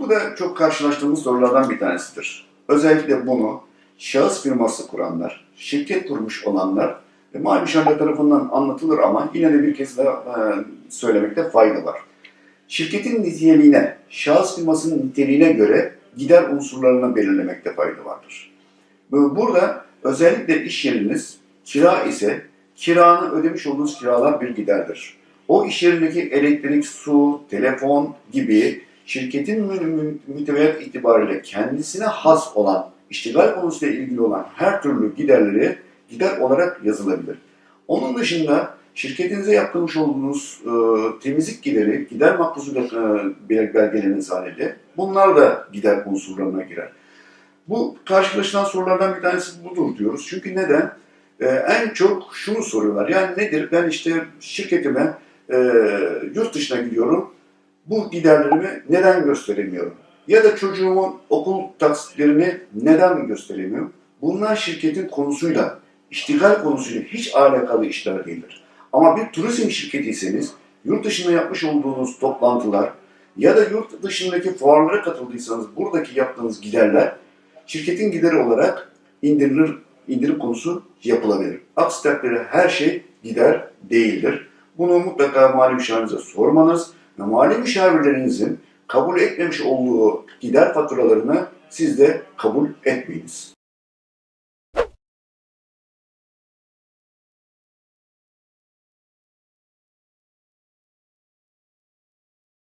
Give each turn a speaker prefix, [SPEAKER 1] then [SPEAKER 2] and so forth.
[SPEAKER 1] Bu da çok karşılaştığımız sorulardan bir tanesidir. Özellikle bunu şahıs firması kuranlar, şirket kurmuş olanlar ve mali müşavir tarafından anlatılır ama yine de bir kez daha e, söylemekte fayda var. Şirketin niteliğine, şahıs firmasının niteliğine göre gider unsurlarını belirlemekte fayda vardır. Bu- Burada özellikle iş yeriniz kira ise kiranı ödemiş olduğunuz kiralar bir giderdir. O iş yerindeki elektrik, su, telefon gibi şirketin mü- mü- mütevellit itibariyle kendisine has olan, iştigal konusuyla ilgili olan her türlü giderleri gider olarak yazılabilir. Onun dışında şirketinize yaptırmış olduğunuz e, temizlik gideri, gider makbuzuyla e, bel- belgeleriniz halinde bunlar da gider unsurlarına girer. Bu karşılaşılan sorulardan bir tanesi budur diyoruz. Çünkü neden? E, en çok şunu soruyorlar. Yani nedir? Ben işte şirketime e, yurt dışına gidiyorum. Bu giderlerimi neden gösteremiyorum? Ya da çocuğumun okul taksitlerini neden gösteremiyorum? Bunlar şirketin konusuyla, iştigal konusuyla hiç alakalı işler değildir. Ama bir turizm şirketiyseniz, yurt dışında yapmış olduğunuz toplantılar ya da yurt dışındaki fuarlara katıldıysanız buradaki yaptığınız giderler şirketin gideri olarak indirilir, indirim konusu yapılabilir. Aksi takdirde her şey gider değildir. Bunu mutlaka mali müşavirinize sormanız ve mali müşavirlerinizin kabul etmemiş olduğu gider faturalarını siz de kabul etmeyiniz.